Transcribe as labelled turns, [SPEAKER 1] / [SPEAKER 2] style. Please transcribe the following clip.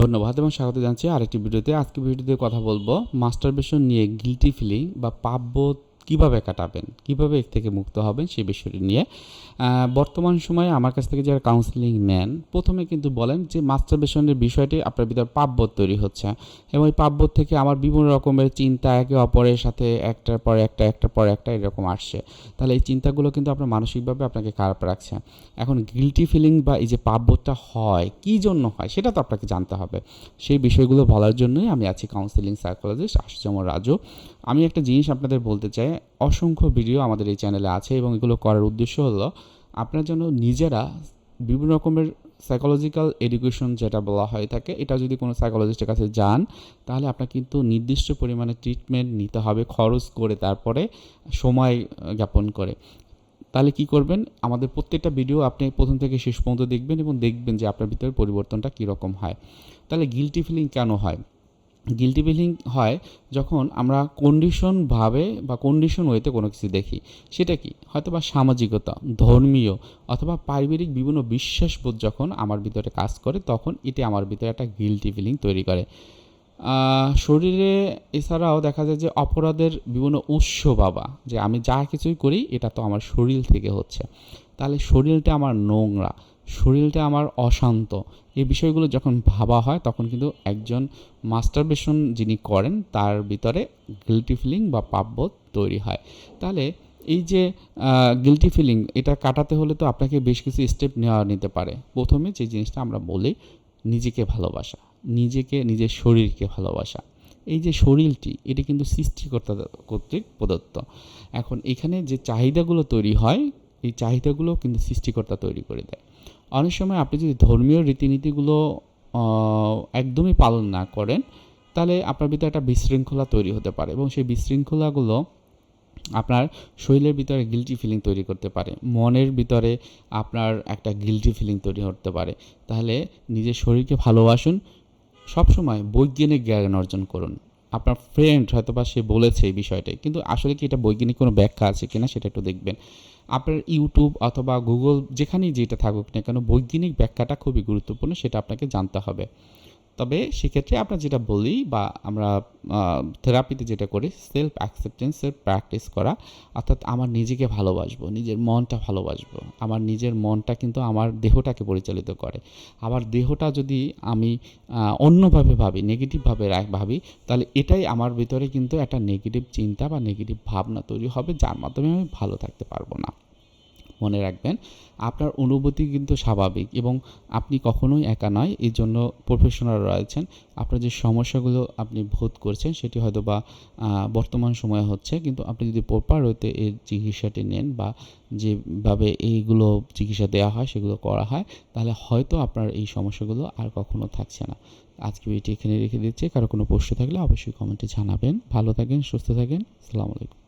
[SPEAKER 1] ধন্যবাদ এবং স্বাগত জানাচ্ছি আরেকটি ভিডিওতে। আজকে ভিডিওতে কথা বলব মাস্টারবেশন নিয়ে গিলটি ফিলিং বা পাপবোধ কীভাবে কাটাবেন, কীভাবে এর থেকে মুক্ত হবেন সেই বিষয়টি নিয়ে বর্তমান সময়ে আমার কাছ থেকে যারা কাউন্সিলিং নেন, প্রথমে কিন্তু বলেন যে মাস্টারবেশনের বিষয়টি আপনার ভিতর পাপবোধ তৈরি হচ্ছে এবং এই পাপবোধ থেকে আমার বিভিন্ন রকমের চিন্তা একে অপরের সাথে একটার পর একটা, একটার পর একটা এরকম আসছে। তাহলে এই চিন্তাগুলো কিন্তু আপনার মানসিকভাবে আপনাকে খারাপ রাখছে। এখন গিলটি ফিলিং বা এই যে পাপবোধটা হয়, কী জন্য হয় সেটা তো আপনাকে জানতে হবে। সেই বিষয়গুলো বলার জন্যই আমি আছি কাউন্সিলিং সাইকোলজিস্ট আশুচমর রাজু। আমি একটা জিনিস আপনাদের বলতে চাই অসংখ্য ভিডিও আমাদের এই চ্যানেলে আছে এবং এগুলো করার উদ্দেশ্য হলো আপনার জন্য নিজেরা বিভিন্ন রকমের সাইকোলজিক্যাল এডুকেশন যেটা বলা হয়ে থাকে, এটা যদি কোনো সাইকোলজিস্টের কাছে যান, তাহলে আপনার কিন্তু নির্দিষ্ট পরিমাণে ট্রিটমেন্ট নিতে হবে খরচ করে তারপরে সময় জ্ঞাপন করে। তাহলে কি করবেন? আমাদের প্রত্যেকটা ভিডিও আপনি প্রথম থেকে শেষ পর্যন্ত দেখবেন এবং দেখবেন যে আপনার ভিতরে পরিবর্তনটা কীরকম হয়। তাহলে গিলটি ফিলিং কেন হয়? গিলটি ফিলিং হয় যখন আমরা কন্ডিশনভাবে বা কন্ডিশন ওয়েতে কোনো কিছু দেখি। সেটা কি? হয়তো বা সামাজিকতা, ধর্মীয় অথবা পারিবারিক বিভিন্ন বিশ্বাসবোধ যখন আমার ভিতরে কাজ করে, তখন এটি আমার ভিতরে একটা গিলটি ফিলিং তৈরি করে। শরীরে এছাড়াও দেখা যায় যে অপরাধের বিভিন্ন উৎস বাবা, যে আমি যা কিছুই করি, এটা তো আমার শরীর থেকে হচ্ছে। তাহলে শরীরটা আমার নোংরা। শরীরটা আমার অশান্ত। এই বিষয়গুলো যখন ভাবা হয়, তখন কিন্তু একজন মাস্টারবেশন যিনি করেন, তার ভিতরে গিলটি ফিলিং বা পাপবোধ তৈরি হয়। তাহলে এই যে গিলটি ফিলিং এটা কাটাতে হলে তো আপনাকে বেশ কিছু স্টেপ নেওয়া নিতে পারে। প্রথমে যে জিনিসটা আমরা বলি, নিজেকে ভালোবাসা। নিজেকে, নিজের শরীরকে ভালোবাসা। এই যে শরীরটি, এটি কিন্তু সৃষ্টিকর্তা কর্তৃক প্রদত্ত। এখন এখানে যে চাহিদাগুলো তৈরি হয়, এই চাহিদাগুলো কিন্তু সৃষ্টিকর্তা তৈরি করে দেয়। অনেক সময় আপনি যদি ধর্মীয় রীতিনীতিগুলো একদমই পালন না করেন, তাহলে আপনার ভিতরে একটা বিশৃঙ্খলা তৈরি হতে পারে এবং সেই বিশৃঙ্খলাগুলো আপনার শরীরের ভিতরে গিলটি ফিলিং তৈরি করতে পারে, মনের ভিতরে আপনার একটা গিলটি ফিলিং তৈরি করতে পারে। তাহলে নিজের শরীরকে ভালোবাসুন, সবসময় বৈজ্ঞানিক জ্ঞান অর্জন করুন। আপনার ফ্রেন্ড হয়তো বা সে বলেছে এই বিষয়টাই, কিন্তু আসলে কি এটা বৈজ্ঞানিক কোনো ব্যাখ্যা আছে কিনা সেটা একটু দেখবেন। আপনার ইউটিউব অথবা গুগল যেখানেই যেটা থাকুক না কেন, বৈজ্ঞানিক ব্যাখ্যাটা খুবই গুরুত্বপূর্ণ, সেটা আপনাকে জানতে হবে। তবে সেক্ষেত্রে আমরা যেটা বলি বা আমরা থেরাপিতে যেটা করি সেলফ অ্যাকসেপ্টেন্সের প্র্যাকটিস করা, অর্থাৎ আমার নিজেকে ভালোবাসবো, নিজের মনটা ভালোবাসবো। আমার নিজের মনটা কিন্তু আমার দেহটাকে পরিচালিত করে। আমার দেহটা যদি আমি অন্যভাবে ভাবি নেগেটিভভাবে ভাবি তাহলে এটাই আমার ভিতরে কিন্তু একটা নেগেটিভ চিন্তা বা নেগেটিভ ভাবনা তৈরি হবে, যার মাধ্যমে আমি ভালো থাকতে পারব না। মনে রাখবেন। আপনার অনুভূতি কিন্তু স্বাভাবিক এবং আপনি কখনোই একা নয় এই জন্য প্রফেশনাল রয়েছেন। আপনার যে সমস্যাগুলো আপনি বোধ করছেন সেটি হয়তো বা বর্তমান সময়ে হচ্ছে। কিন্তু আপনি যদি প্রপার হইতে এই চিকিৎসাটি নেন বা যেভাবে এইগুলো চিকিৎসা দেওয়া হয়, সেগুলো করা হয়, তাহলে হয়তো আপনার এই সমস্যাগুলো আর কখনো থাকছে না। আজকে এটি এখানে রেখে দিচ্ছি। কারও কোনো প্রশ্ন থাকলে অবশ্যই কমেন্টে জানাবেন। ভালো থাকেন, সুস্থ থাকেন। আসসালামু আলাইকুম।